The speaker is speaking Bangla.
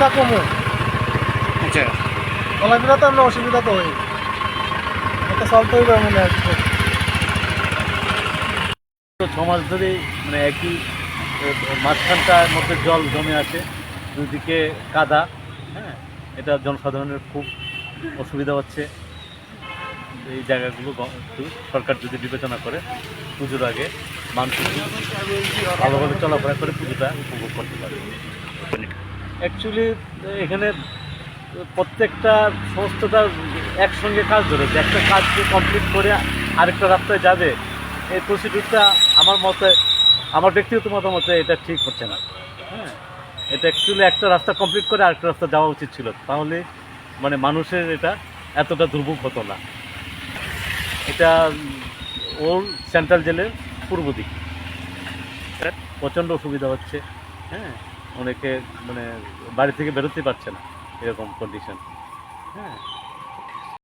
রাস্তা কমো আচ্ছা। চলাফেরা তো আমরা অসুবিধা তো হই। এটা চলতে হইবে মনে তো ছ মাস ধরেই মানে একই মাঝখানটার মধ্যে জল জমে আছে দুদিকে কাদা হ্যাঁ? এটা জনসাধারণের খুব অসুবিধা হচ্ছে। এই জায়গাগুলো একটু সরকার যদি বিবেচনা করে পুজোর আগে মানুষ ভালোভাবে চলাফেরা করে পুজোটা উপভোগ করতে পারে। অ্যাকচুয়ালি এখানে প্রত্যেকটা সমস্তটা একসঙ্গে কাজ ধরেছে একটা কাজকে কমপ্লিট করে আরেকটা রাস্তায় যাবে, এই প্রসিডিউরটা আমার মতে, আমার ব্যক্তিগত মতামতে এটা ঠিক হচ্ছে না। হ্যাঁ এটা অ্যাকচুয়ালি একটা রাস্তা কমপ্লিট করে আরেকটা রাস্তা যাওয়া উচিত ছিল। তাহলে মানে মানুষের এটা এতটা দুর্ভোগ হতো না। এটা ওর সেন্ট্রাল জেলের পূর্ব দিক। প্রচণ্ড অসুবিধা হচ্ছে। হ্যাঁ অনেকে মানে বাড়ি থেকে বেরোতে পারছে না এরকম কন্ডিশন হ্যাঁ।